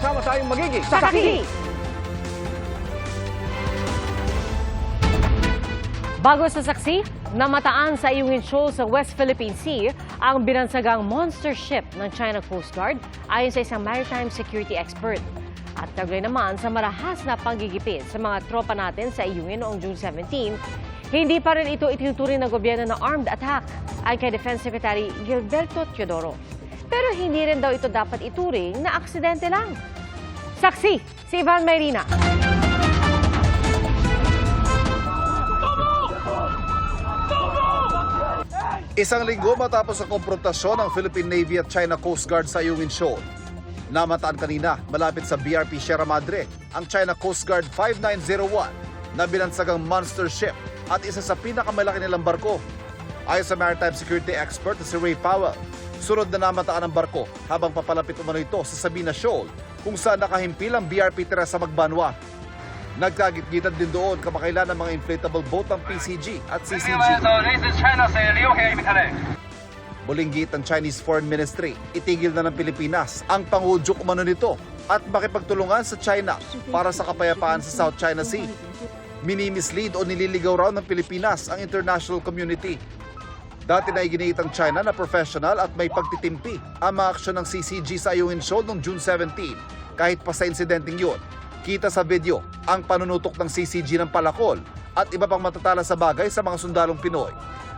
Sama-sama tayong magiging Saksi! Bago sa saksi, namataan sa Iyungin Shoal sa West Philippine Sea ang binansagang monster ship ng China Coast Guard ayon sa isang maritime security expert. At taglay naman sa marahas na panggigipit sa mga tropa natin sa Iyungin noong June 17, hindi pa rin ito itinuturing ng gobyerno na armed attack ay kay Defense Secretary Gilberto Teodoro. Pero hindi rin daw ito dapat ituring na aksidente lang. Saksi, si Ivan Mayrina. Isang linggo matapos ang konfrontasyon ng Philippine Navy at China Coast Guard sa Ayungin Shoal. Namataan kanina malapit sa BRP Sierra Madre ang China Coast Guard 5901 na binansagang monster ship at isa sa pinakamalaki nilang barko. Ayon sa maritime security expert na si Ray Powell, sunod na namataan ang barko habang papalapit umano ito sa Sabina Shoal kung saan nakahimpil ang BRP Teresa Magbanwa. Nagkagitgitan din doon kamakailan ng mga inflatable boat ng PCG at CCG. This is China, say Liu here in Muling git ang Chinese Foreign Ministry, itigil na ng Pilipinas ang pangudyok umano nito at makipagtulungan sa China para sa kapayapaan sa South China Sea. Minimislead o nililigaw raw ng Pilipinas ang international community. Dati na iginiit ang China na professional at may pagtitimpi ang mga aksyon ng CCG sa Ayungin Shoal noong June 17 kahit pa sa insidenteng yun. Kita sa video ang panunutok ng CCG ng palakol at iba pang matatala sa bagay sa mga sundalong Pinoy.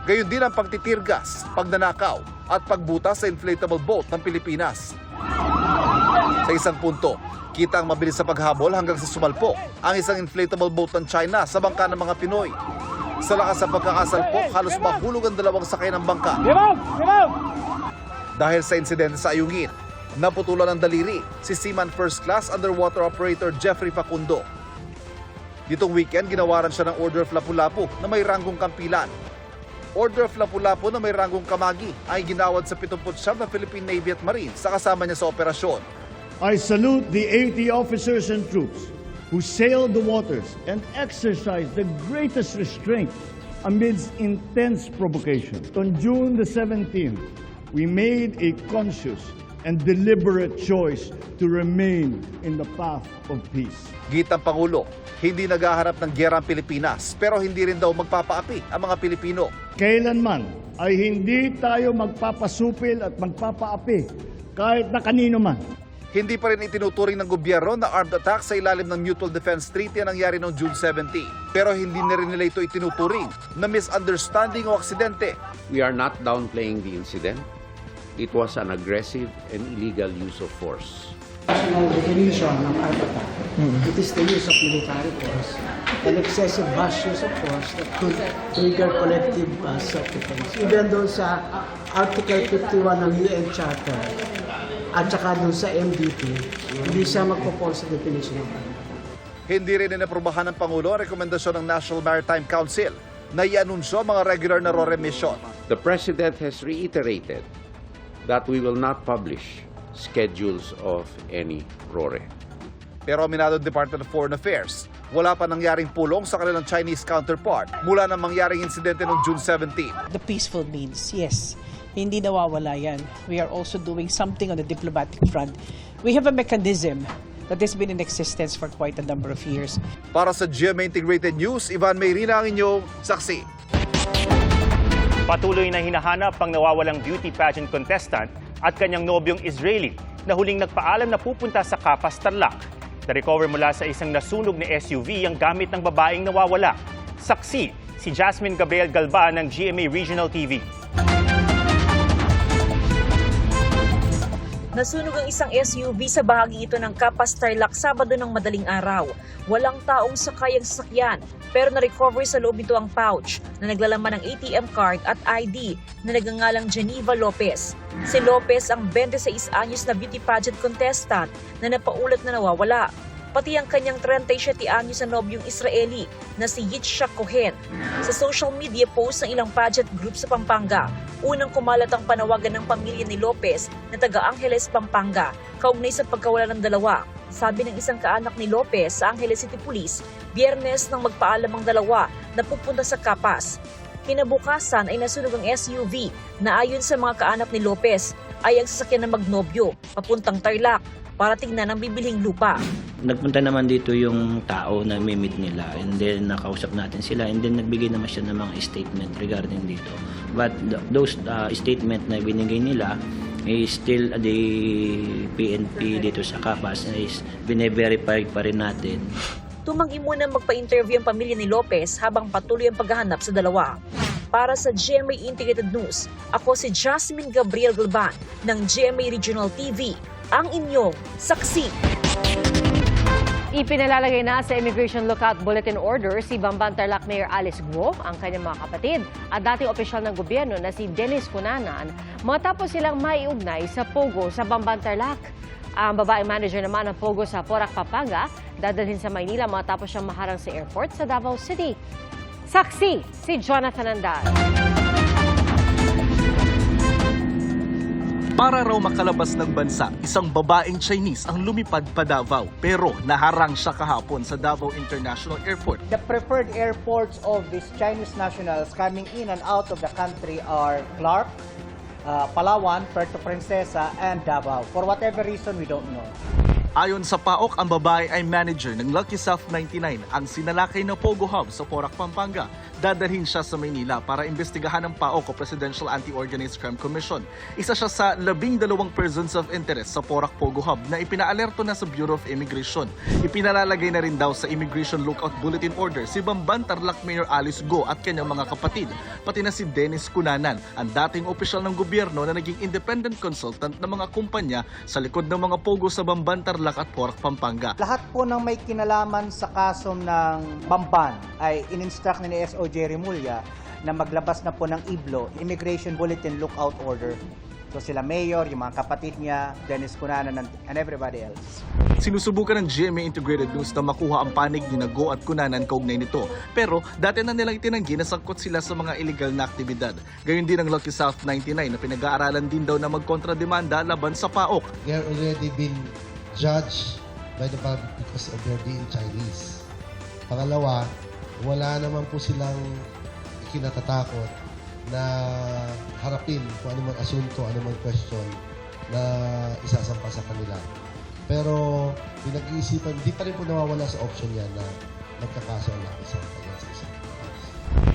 Gayon din ang pagtitirgas, pagnanakaw at pagbuta sa inflatable boat ng Pilipinas. Sa isang punto, kita ang mabilis sa paghabol hanggang sa sumalpok ang isang inflatable boat ng China sa bangka ng mga Pinoy. Sa lakas sa pagkakasalpok, halos mahulog ang dalawang sakay ng bangka. Dahil sa insidente sa Ayungin, naputulan ng daliri si Seaman First Class Underwater Operator Jeffrey Facundo. Ditong weekend, ginawaran siya ng Order of Lapu-Lapu na may ranggong kampilan. Order of Lapu-Lapu na may ranggong kamagi ay ginawad sa 79 ng Philippine Navy at Marines sa kasama niya sa operasyon. I salute the 80 officers and troops who sailed the waters and exercised the greatest restraint amidst intense provocation. On June the 17th, we made a conscious and deliberate choice to remain in the path of peace. Git ang Pangulo, hindi naghaharap ng gyera ang Pilipinas pero hindi rin daw magpapaapi ang mga Pilipino. Kailanman ay hindi tayo magpapasupil at magpapaapi kahit na kanino man. Hindi pa rin itinuturing ng gobyerno na armed attack sa ilalim ng Mutual Defense Treaty na nangyari noong June 17. Pero hindi na rin nila ito itinuturing na misunderstanding o aksidente. We are not downplaying the incident. It was an aggressive and illegal use of force. National definition ng armed attack. It is the use of military force and excessive mass use of force that could trigger collective uh, self-defense. Even doon sa Article 51 ng UN Charter at saka doon sa MDP, hindi siya magpo-fall sa definition ng attack. Hindi rin inaprobahan ng Pangulo ang rekomendasyon ng National Maritime Council na ianunsyo ang mga regular na RORE mission. The President has reiterated that we will not publish schedules of any RORE. Pero aminado ang Department of Foreign Affairs, wala pa nangyaring pulong sa kanilang Chinese counterpart mula nang mangyaring insidente noong June 17. the peaceful means, yes. Hindi nawawala yan. We are also doing something on the diplomatic front. We have a mechanism that has been in existence for quite a number of years. Para sa GMA Integrated News, Ivan Mayrina ang inyong saksi. Patuloy na hinahanap ang nawawalang beauty pageant contestant at kanyang nobyong Israeli na huling nagpaalam na pupunta sa Kapas, Tarlac. Na-recover mula sa isang nasunog na SUV ang gamit ng babaeng nawawala. Saksi, si Jasmine Gabriel Galban ng GMA Regional TV. Nasunog ang isang SUV sa bahagi ito ng Kapas Tarlac Sabado ng madaling araw. Walang taong sakay ang sasakyan pero na-recover sa loob nito ang pouch na naglalaman ng ATM card at ID na nagangalang Geneva Lopez. Si Lopez ang 26 anyos na beauty pageant contestant na napaulat na nawawala. Pati ang kanyang 37 anyos na nobyong Israeli na si Yitzhak Cohen. Sa social media post ng ilang pageant group sa Pampanga, unang kumalat ang panawagan ng pamilya ni Lopez na taga Angeles, Pampanga, kaugnay sa pagkawala ng dalawa. Sabi ng isang kaanak ni Lopez sa Angeles City Police, biyernes nang magpaalam ang dalawa na pupunta sa Kapas. Kinabukasan ay nasunog ang SUV na ayon sa mga kaanak ni Lopez ay ang sasakyan na magnobyo papuntang Tarlac. para tingnan ang bibiling lupa. Nagpunta naman dito yung tao na may-meet nila and then nakausap natin sila and then nagbigay naman siya ng mga statement regarding dito. But th- those uh, statement na binigay nila is still uh, the PNP dito sa Kapas is bine-verify pa rin natin. Tumanggi muna magpa-interview ang pamilya ni Lopez habang patuloy ang paghahanap sa dalawa. Para sa GMA Integrated News, ako si Jasmine Gabriel Galban ng GMA Regional TV, ang inyong saksi. Ipinalalagay na sa Immigration Lookout Bulletin Order si Bamban Tarlac Mayor Alice Guo, ang kanyang mga kapatid, at dating opisyal ng gobyerno na si Dennis Cunanan matapos silang maiugnay sa Pogo sa Bamban Tarlac. Ang babaeng manager naman ng Pogo sa Porac, Pampanga, dadalhin sa Maynila matapos siyang maharang sa airport sa Davao City. Saksi si Jonathan Andal. Para raw makalabas ng bansa, isang babaeng Chinese ang lumipad pa Davao pero naharang siya kahapon sa Davao International Airport. The preferred airports of these Chinese nationals coming in and out of the country are Clark, uh, Palawan, Puerto Princesa, and Davao. For whatever reason, we don't know. Ayon sa PAOK, ang babae ay manager ng Lucky South 99, ang sinalakay na Pogo Hub sa Porac, Pampanga. Dadalhin siya sa Maynila para imbestigahan ng PAOK o Presidential Anti-Organized Crime Commission. Isa siya sa labing dalawang persons of interest sa Porac Pogo Hub na ipinaalerto na sa Bureau of Immigration. Ipinalalagay na rin daw sa Immigration Lookout Bulletin Order si Bamban Tarlac Mayor Alice Go at kanyang mga kapatid, pati na si Dennis Cunanan, ang dating opisyal ng gobyerno na naging independent consultant ng mga kumpanya sa likod ng mga pogo sa Bamban Tarlac at Porac, Pampanga. Lahat po ng may kinalaman sa kaso ng Bamban ay in-instruct ni SO Jerry Mulya na maglabas na po ng IBLO, Immigration Bulletin Lookout Order. So sila Mayor, yung mga kapatid niya, Dennis Cunanan, and, and everybody else. Sinusubukan ng GMA Integrated News na makuha ang panig ni Nago at Kunanan kaugnay nito. Pero dati na nilang itinanggi na sangkot sila sa mga illegal na aktibidad. Gayon din ang Lucky South 99 na pinag-aaralan din daw na magkontrademanda laban sa PAOK. they're already been judged by the public because of their being Chinese. Pangalawa, wala naman po silang kinatatakot na harapin kung man asunto, man question na isasampa sa kanila. Pero pinag-iisipan, di pa rin po nawawala sa option yan na magkakaso ang isang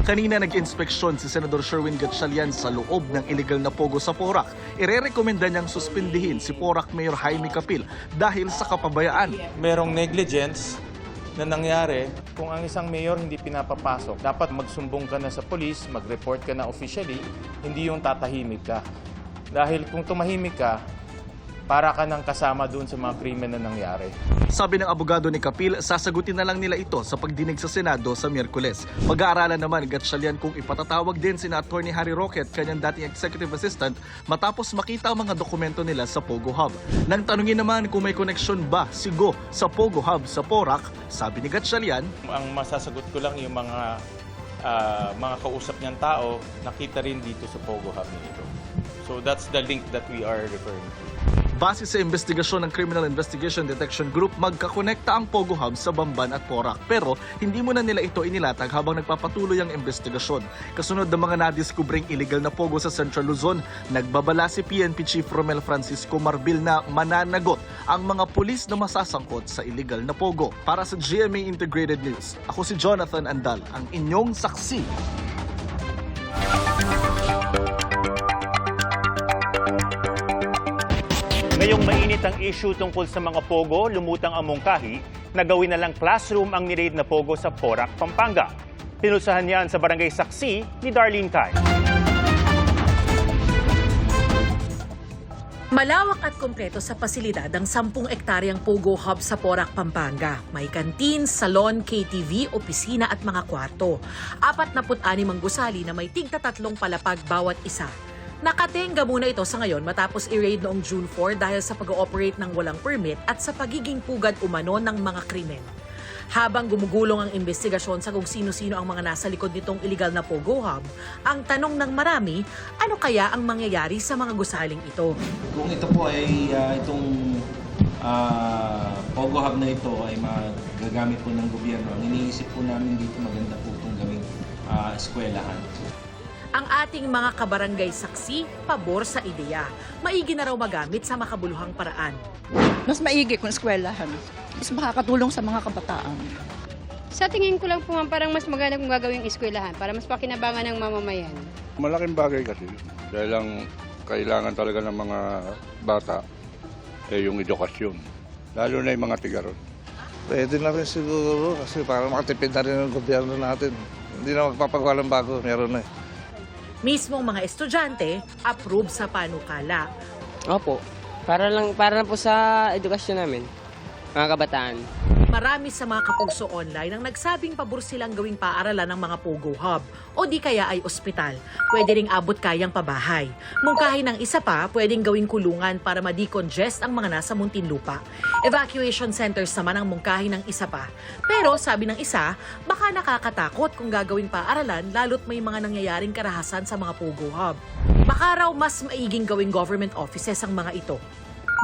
Kanina nag-inspeksyon si Senador Sherwin Gatchalian sa loob ng illegal na pogo sa Porac. Irerekomenda niyang suspindihin si Porac Mayor Jaime Capil dahil sa kapabayaan. merong negligence na nangyari kung ang isang mayor hindi pinapapasok. Dapat magsumbong ka na sa polis, mag-report ka na officially, hindi yung tatahimik ka. Dahil kung tumahimik ka, para ka nang kasama dun sa mga krimen na nangyari. Sabi ng abogado ni Capil, sasagutin na lang nila ito sa pagdinig sa Senado sa Miyerkules. Mag-aaralan naman ni Gatchalian kung ipatatawag din sina Attorney Harry Roque at kanyang dating executive assistant matapos makita ang mga dokumento nila sa Pogo Hub. Nang tanungin naman kung may koneksyon ba si Go sa Pogo Hub sa Porac, sabi ni Gatchalian, Ang masasagot ko lang yung mga ah, mga kausap niyang tao nakita rin dito sa Pogo Hub nito. So that's the link that we are referring to. Base sa investigasyon ng Criminal Investigation Detection Group, magkakonekta ang Pogo Hub sa Bamban at Porac. Pero hindi muna nila ito inilatag habang nagpapatuloy ang investigasyon. Kasunod ng mga nadiskubring illegal na Pogo sa Central Luzon, nagbabala si PNP Chief Romel Francisco Marbil na mananagot ang mga pulis na masasangkot sa illegal na Pogo. Para sa GMA Integrated News, ako si Jonathan Andal, ang inyong saksi. Mainit ang issue tungkol sa mga pogo, lumutang ang mungkahi na gawin na lang classroom ang niraid na pogo sa Porac, Pampanga. Pinulsahan niyan sa barangay Saksi ni Darlene Kai. Malawak at kompleto sa pasilidad ang 10 ektaryang Pogo Hub sa Porac, Pampanga. May kantin, salon, KTV, opisina at mga kwarto. 46 ang gusali na may tigta tatlong palapag bawat isa. Nakatenga muna ito sa ngayon matapos i-raid noong June 4 dahil sa pag-ooperate ng walang permit at sa pagiging pugad umano ng mga krimen. Habang gumugulong ang investigasyon sa kung sino-sino ang mga nasa likod nitong illegal na Pogo Hub, ang tanong ng marami, ano kaya ang mangyayari sa mga gusaling ito? Kung ito po ay ah, itong ah, Pogo Hub na ito ay magagamit po ng gobyerno, ang iniisip po namin dito maganda po itong gawing ah, eskwelahan. Ang ating mga kabarangay saksi, pabor sa ideya. Maigi na raw magamit sa makabuluhang paraan. Mas maigi kung eskwelahan. Mas makakatulong sa mga kabataan. Sa tingin ko lang po ma'am, parang mas maganda kung gagawing eskwelahan para mas pakinabangan ng mamamayan. Malaking bagay kasi dahil lang kailangan talaga ng mga bata eh, yung edukasyon. Lalo na yung mga tigaron. Pwede na rin siguro kasi para makatipid na rin ang gobyerno natin. Hindi na magpapagawa ng bago, meron na eh. Mismong mga estudyante, approve sa panukala. Opo. Para lang para lang po sa edukasyon namin, mga kabataan. Marami sa mga kapugso online ang nagsabing pabor silang gawing paaralan ng mga Pogo Hub o di kaya ay ospital. Pwede ring abot kayang pabahay. Mungkahin ng isa pa, pwedeng gawing kulungan para ma-decongest ang mga nasa Muntinlupa. Evacuation centers naman ang mungkahin ng isa pa. Pero sabi ng isa, baka nakakatakot kung gagawing paaralan lalo't may mga nangyayaring karahasan sa mga Pogo Hub. Baka raw mas maiging gawing government offices ang mga ito.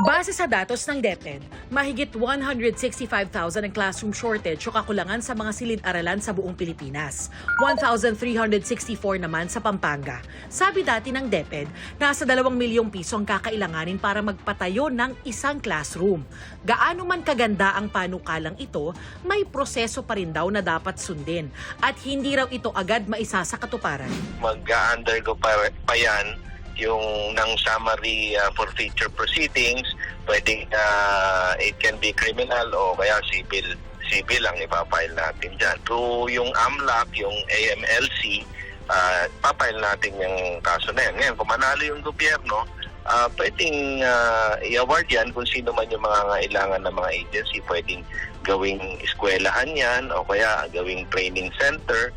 Base sa datos ng DepEd, mahigit 165,000 ang classroom shortage o kakulangan sa mga silid-aralan sa buong Pilipinas. 1,364 naman sa Pampanga. Sabi dati ng DepEd, nasa 2 milyong piso ang kakailanganin para magpatayo ng isang classroom. Gaano man kaganda ang panukalang ito, may proseso pa rin daw na dapat sundin at hindi raw ito agad maisa sa katuparan. mag-undergo pa, pa yan yung ng summary uh, for future proceedings, pwedeng uh, it can be criminal o kaya civil civil ang ipapile natin dyan. To yung AMLAC, yung AMLC, uh, papile natin yung kaso na yan. Ngayon, kung manalo yung gobyerno, uh, pwedeng uh, i-award yan kung sino man yung mga kailangan ng mga agency. Pwedeng gawing eskwelahan yan o kaya gawing training center.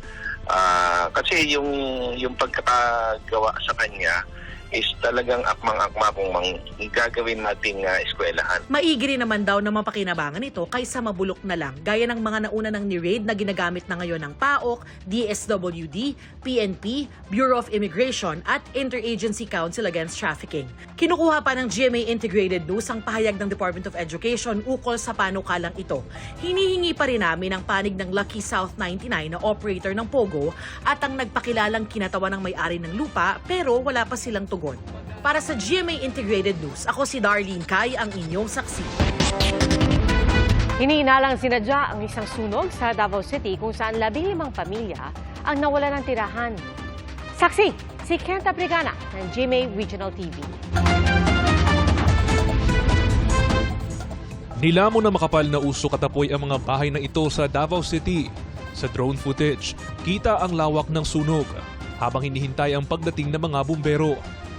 Ah, kasi yung yung pagkakagawa sa kanya is talagang akmang-akma kung mang gagawin nating uh, eskwelahan. Maigi naman daw na mapakinabangan ito kaysa mabulok na lang gaya ng mga nauna ng ni-raid na ginagamit na ngayon ng PAOK, DSWD, PNP, Bureau of Immigration at Interagency Council Against Trafficking. Kinukuha pa ng GMA Integrated News ang pahayag ng Department of Education ukol sa panukalang ito. Hinihingi pa rin namin ang panig ng Lucky South 99 na operator ng Pogo at ang nagpakilalang kinatawa ng may-ari ng lupa pero wala pa silang tugon. Para sa GMA Integrated News, ako si Darlene Kai, ang inyong saksi. Hinihinalang sinadya ang isang sunog sa Davao City kung saan labing limang pamilya ang nawala ng tirahan. Saksi, si Kenta Brigana ng GMA Regional TV. Nilamon na makapal na usok at apoy ang mga bahay na ito sa Davao City. Sa drone footage, kita ang lawak ng sunog habang hinihintay ang pagdating ng mga bumbero.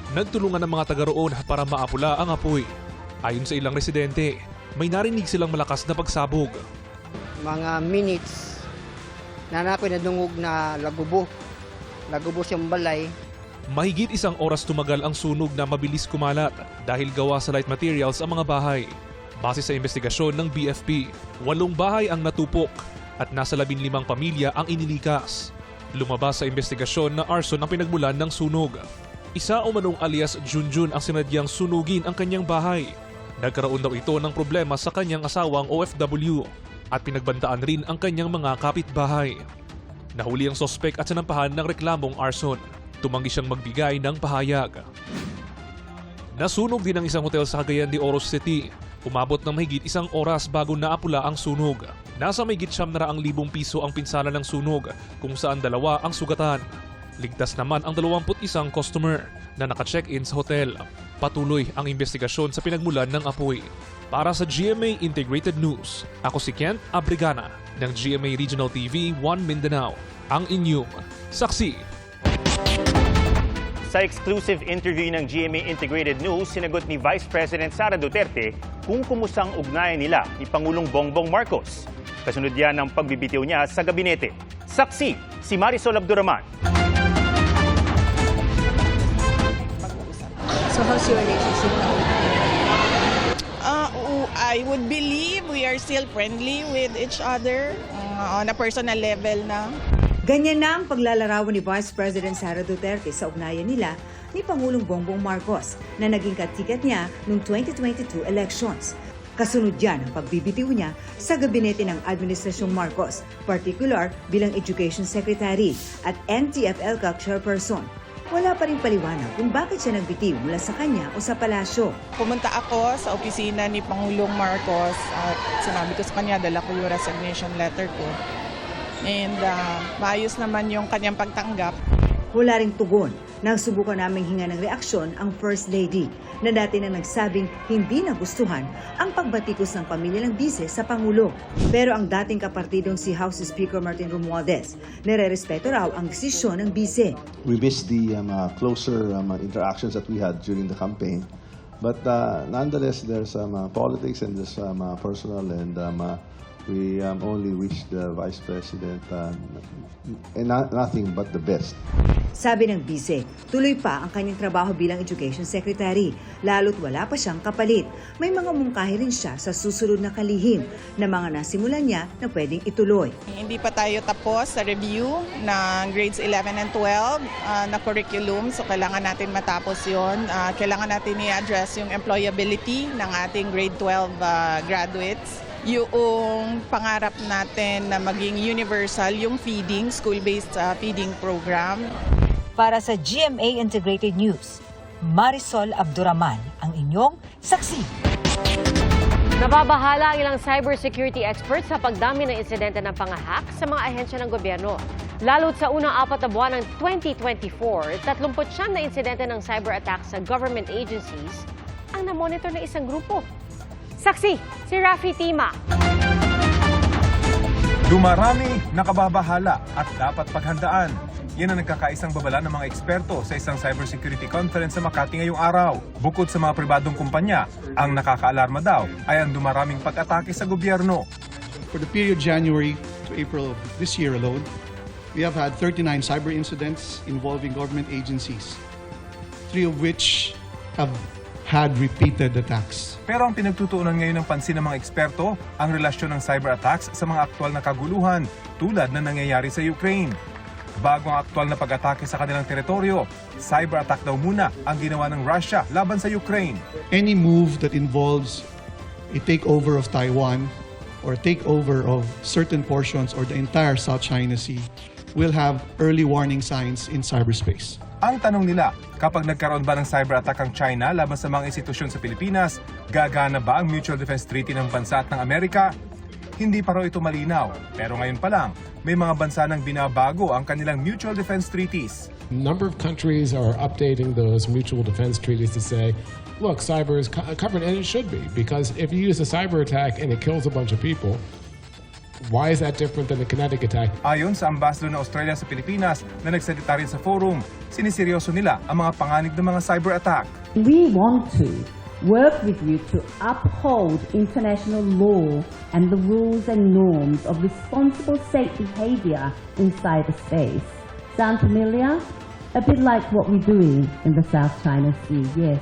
Nagtulungan ng mga taga roon para maapula ang apoy. Ayon sa ilang residente, may narinig silang malakas na pagsabog. Mga minutes na nakoy nadungog na lagubo. Lagubo siyang balay. Mahigit isang oras tumagal ang sunog na mabilis kumalat dahil gawa sa light materials ang mga bahay. Base sa investigasyon ng BFP, walong bahay ang natupok at nasa labing limang pamilya ang inilikas. Lumabas sa investigasyon na arson ang pinagmulan ng sunog. Isa o manong alias Junjun ang sinadyang sunugin ang kanyang bahay. Nagkaroon daw ito ng problema sa kanyang asawang OFW at pinagbantaan rin ang kanyang mga kapitbahay. Nahuli ang sospek at sinampahan ng reklamong arson. Tumanggi siyang magbigay ng pahayag. Nasunog din ang isang hotel sa Cagayan de Oro City. Umabot ng mahigit isang oras bago naapula ang sunog. Nasa mahigit siyam na raang libong piso ang pinsala ng sunog kung saan dalawa ang sugatan. Ligtas naman ang 21 customer na naka-check-in sa hotel. Patuloy ang investigasyon sa pinagmulan ng apoy. Para sa GMA Integrated News, ako si Kent Abrigana ng GMA Regional TV 1 Mindanao. Ang inyong saksi. Sa exclusive interview ng GMA Integrated News, sinagot ni Vice President Sara Duterte kung kumusang ugnayan nila ni Pangulong Bongbong Marcos. Kasunod yan ng pagbibitiw niya sa gabinete. Saksi, si Marisol Abduraman. So how's your relationship now? Uh, I would believe we are still friendly with each other uh, on a personal level na. Ganyan na ang paglalarawan ni Vice President Sara Duterte sa ugnayan nila ni Pangulong Bongbong Marcos na naging katikat niya noong 2022 elections. Kasunod yan ang pagbibitiw niya sa gabinete ng Administrasyong Marcos, particular bilang Education Secretary at NTF-ELCA Chairperson. Wala pa rin paliwanag kung bakit siya nagbitiw mula sa kanya o sa palasyo. Pumunta ako sa opisina ni Pangulong Marcos at sinabi ko sa kanya, dala ko yung resignation letter ko. And uh, maayos naman yung kanyang pagtanggap. Wala ring tugon. Nagsubukan naming hinga ng reaksyon ang First Lady na dati na nagsabing hindi nagustuhan ang pagbatikos ng pamilya ng bise sa Pangulo. Pero ang dating kapartidong si House Speaker Martin Romualdez, nire-respeto raw ang desisyon ng bise. we miss the um, uh, closer um, uh, interactions that we had during the campaign. But uh, nonetheless, there's some uh, politics and there's some uh, personal, and um, uh, we um, only wish the Vice President uh, and not, nothing but the best. Sabi ng bise, tuloy pa ang kanyang trabaho bilang Education Secretary, lalo't wala pa siyang kapalit. May mga mungkahi rin siya sa susunod na kalihim na mga nasimulan niya na pwedeng ituloy. Hindi pa tayo tapos sa review ng grades 11 and 12 uh, na curriculum. So kailangan natin matapos yon. Uh, kailangan natin i-address yung employability ng ating grade 12 uh, graduates. Yung pangarap natin na maging universal yung feeding, school-based uh, feeding program. Para sa GMA Integrated News, Marisol Abduraman ang inyong saksi. Nababahala ang ilang cybersecurity experts sa pagdami ng insidente ng pangahak sa mga ahensya ng gobyerno. Lalo't sa unang apat na buwan ng 2024, 39 na insidente ng cyber attack sa government agencies ang namonitor ng isang grupo. Saksi, si Rafi Tima. Dumarami, nakababahala at dapat paghandaan. Yan ang nagkakaisang babala ng mga eksperto sa isang cybersecurity conference sa Makati ngayong araw. Bukod sa mga pribadong kumpanya, ang nakakaalarma daw ay ang dumaraming pag-atake sa gobyerno. For the period January to April of this year alone, we have had 39 cyber incidents involving government agencies, three of which have had repeated attacks. Pero ang pinagtutuunan ngayon ng pansin ng mga eksperto, ang relasyon ng cyber attacks sa mga aktwal na kaguluhan tulad na nangyayari sa Ukraine. Bago ang aktwal na pag-atake sa kanilang teritoryo, cyber attack daw muna ang ginawa ng Russia laban sa Ukraine. Any move that involves a takeover of Taiwan or takeover of certain portions or the entire South China Sea will have early warning signs in cyberspace. Ang tanong nila, kapag nagkaroon ba ng cyber attack ang China laban sa mga institusyon sa Pilipinas, gagana ba ang Mutual Defense Treaty ng bansa at ng Amerika? Hindi pa raw ito malinaw, pero ngayon pa lang, may mga bansa nang binabago ang kanilang mutual defense treaties. Number of countries are updating those mutual defense treaties to say, look, cyber is co- covered, and it should be, because if you use a cyber attack and it kills a bunch of people, why is that different than the kinetic attack? Ayon sa ambassador ng Australia sa Pilipinas na nagsalita rin sa forum, siniseryoso nila ang mga panganib ng mga cyber attack. We want to work with you to uphold international law and the rules and norms of responsible state behavior in cyberspace. Sound familiar? A bit like what we're doing in the South China Sea, yes.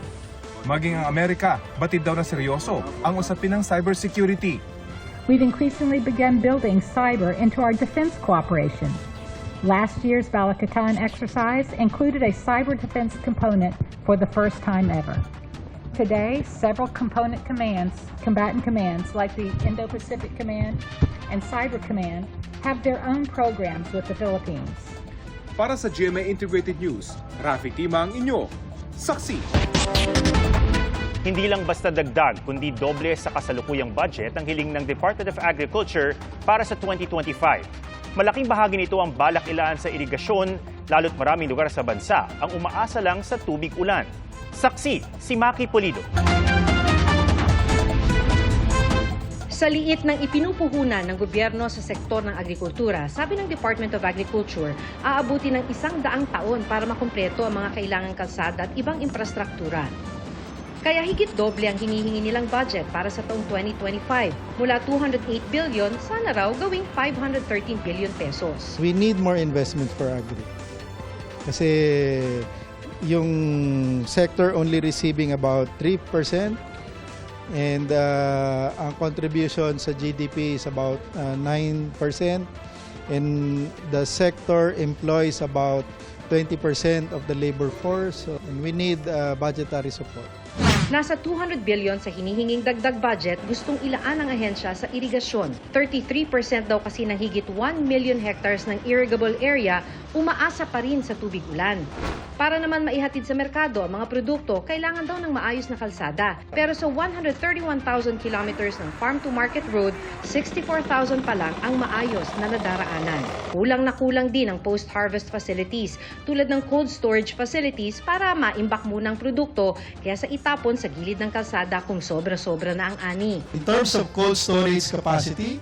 Maging ang Amerika, batid daw na seryoso ang usapin ng cybersecurity. We've increasingly begun building cyber into our defense cooperation. Last year's Balikatan exercise included a cyber defense component for the first time ever. Today, several component commands, combatant commands like the Indo-Pacific Command and Cyber Command have their own programs with the Philippines. Para sa GMA Integrated News, Rafi Tima ang inyo. Saksi! Hindi lang basta dagdag, kundi doble sa kasalukuyang budget ang hiling ng Department of Agriculture para sa 2025. Malaking bahagi nito ang balak ilaan sa irigasyon, lalo't maraming lugar sa bansa ang umaasa lang sa tubig ulan. Saksi, si Maki Polido. Sa liit ng ipinupuhunan ng gobyerno sa sektor ng agrikultura, sabi ng Department of Agriculture, aabuti ng isang daang taon para makumpleto ang mga kailangang kalsada at ibang infrastruktura. Kaya higit doble ang hinihingi nilang budget para sa taong 2025. Mula 208 billion, sana raw gawing 513 billion pesos. We need more investment for agri. Kasi yung sector only receiving about 3% and uh, ang contribution sa GDP is about uh, 9% and the sector employs about 20% of the labor force so, and we need uh, budgetary support. Nasa 200 billion sa hinihinging dagdag budget gustong ilaan ang ahensya sa irigasyon. 33% daw kasi ng higit 1 million hectares ng irrigable area umaasa pa rin sa tubig ulan. Para naman maihatid sa merkado ang mga produkto, kailangan daw ng maayos na kalsada. Pero sa 131,000 kilometers ng farm to market road, 64,000 pa lang ang maayos na nadaraanan. Kulang na kulang din ang post-harvest facilities tulad ng cold storage facilities para maimbak muna ang produkto kaya sa itapon sa gilid ng kalsada kung sobra-sobra na ang ani. In terms of cold storage capacity,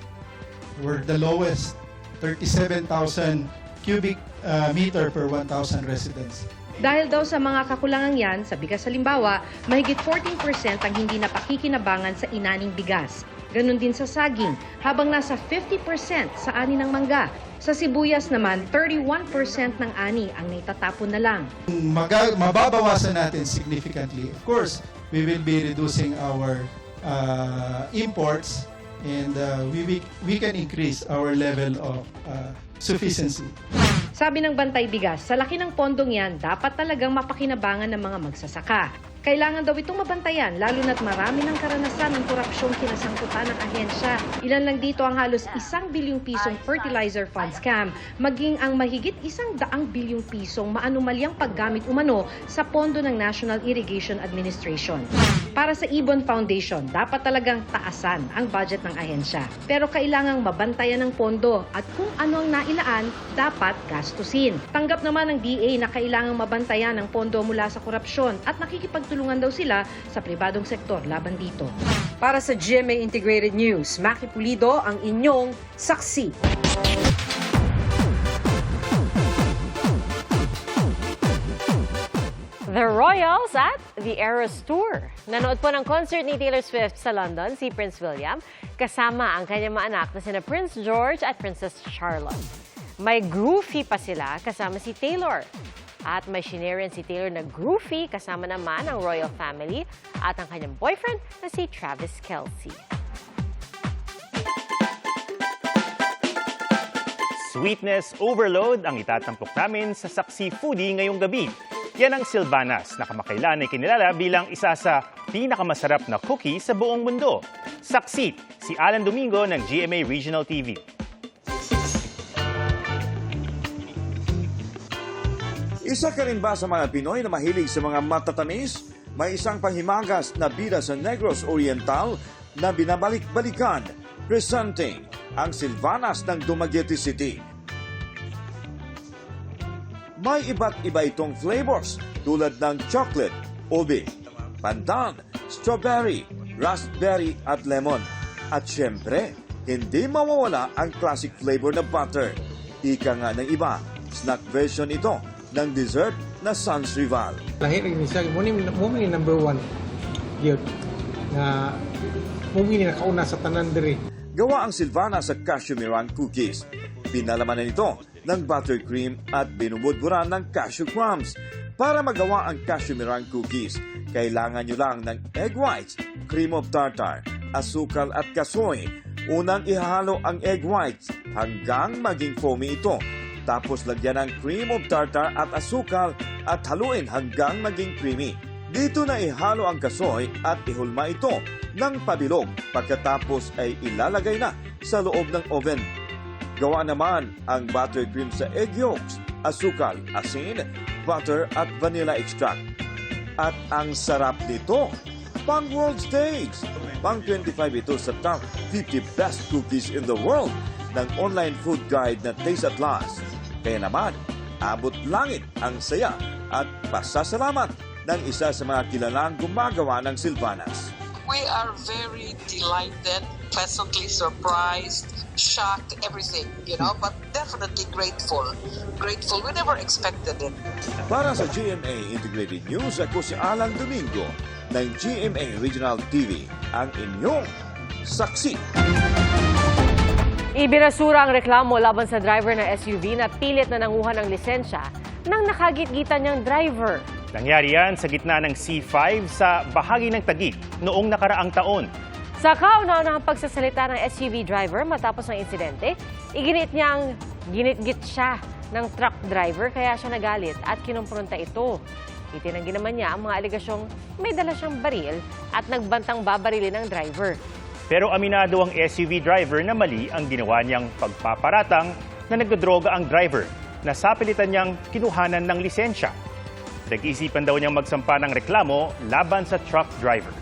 we're the lowest, 37,000 cubic uh, meter per 1,000 residents. Dahil daw sa mga kakulangan yan, sa bigas halimbawa, mahigit 14% ang hindi napakikinabangan sa inaning bigas. Ganon din sa saging, habang nasa 50% sa ani ng mangga. Sa sibuyas naman, 31% ng ani ang naitatapon na lang. Maga- mababawasan natin significantly. Of course, we will be reducing our uh, imports and uh, we, we, we can increase our level of uh, sufficiency. Sabi ng Bantay Bigas, sa laki ng pondong yan, dapat talagang mapakinabangan ng mga magsasaka. Kailangan daw itong mabantayan, lalo na't marami ng karanasan ng korupsyong kinasangkutan ng ahensya. Ilan lang dito ang halos isang bilyong pisong fertilizer fund scam, maging ang mahigit isang daang bilyong pisong maanumalyang paggamit umano sa pondo ng National Irrigation Administration. Para sa Ibon Foundation, dapat talagang taasan ang budget ng ahensya. Pero kailangang mabantayan ng pondo at kung ano ang nailaan, dapat gastusin. Tanggap naman ng DA na kailangang mabantayan ang pondo mula sa korupsyon at nakikipagtulungan daw sila sa pribadong sektor laban dito. Para sa GMA Integrated News, Maki Pulido ang inyong saksi. The Royals at the Eras Tour. Nanood po ng concert ni Taylor Swift sa London si Prince William kasama ang kanyang mga anak na sina Prince George at Princess Charlotte. May groovy pa sila kasama si Taylor. At rin si Taylor na groovy kasama naman ang royal family at ang kanyang boyfriend na si Travis Kelce. Sweetness overload ang itatampok namin sa Saksi Foodie ngayong gabi. Yan ang Silvanas na kamakailan ay kinilala bilang isa sa pinakamasarap na cookie sa buong mundo. Saksi, si Alan Domingo ng GMA Regional TV. Isa ka rin ba sa mga Pinoy na mahilig sa mga matatamis? May isang panghimagas na bida sa Negros Oriental na binabalik-balikan. Presenting ang Silvanas ng Dumaguete City. May iba't iba itong flavors tulad ng chocolate, ube, pandan, strawberry, raspberry at lemon. At syempre, hindi mawawala ang classic flavor na butter. Ika nga ng iba, snack version ito ng dessert na Sans Rival. Lahir ni siya, mo ni number one. Yun. Na mo ni nakauna sa tanan diri. Gawa ang Silvana sa cashew meringue cookies. Pinalamanan ito ng buttercream at binubudburan ng cashew crumbs. Para magawa ang cashew meringue cookies, kailangan nyo lang ng egg whites, cream of tartar, asukal at kasoy. Unang ihalo ang egg whites hanggang maging foamy ito. Tapos lagyan ng cream of tartar at asukal at haluin hanggang maging creamy. Dito na ihalo ang kasoy at ihulma ito ng pabilog pagkatapos ay ilalagay na sa loob ng oven. Gawa naman ang buttercream sa egg yolks, asukal, asin, butter at vanilla extract. At ang sarap nito, pang world stage. Pang 25 ito sa top 50 best cookies in the world ng online food guide na Taste at Last. Kaya naman, abot langit ang saya at pasasalamat ng isa sa mga kilalang gumagawa ng Silvanas. We are very delighted, pleasantly surprised, shocked, everything, you know, but definitely grateful. Grateful. We never expected it. Para sa GMA Integrated News, ako si Alan Domingo ng GMA Regional TV, ang inyong saksi. Ibinasura ang reklamo laban sa driver ng SUV na pilit na nanguha ng lisensya ng nakagitgitan niyang driver. Nangyari yan sa gitna ng C5 sa bahagi ng Taguig noong nakaraang taon. Sa kauna-unahang pagsasalita ng SUV driver matapos ang insidente, iginit niyang ginitgit siya ng truck driver kaya siya nagalit at kinumpronta ito. Itinanggi naman niya ang mga aligasyong may dala siyang baril at nagbantang babarilin ng driver. Pero aminado ang SUV driver na mali ang ginawa niyang pagpaparatang na nagdodroga ang driver na sapilitan niyang kinuhanan ng lisensya. Nag-isipan daw niyang magsampa ng reklamo laban sa truck driver.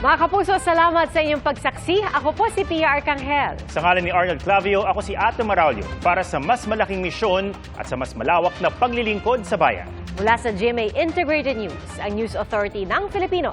Mga kapuso, salamat sa inyong pagsaksi. Ako po si Pia Arcangel. Sa ngalan ni Arnold Clavio, ako si Ato Maraulio para sa mas malaking misyon at sa mas malawak na paglilingkod sa bayan. Mula sa GMA Integrated News, ang News Authority ng Filipino.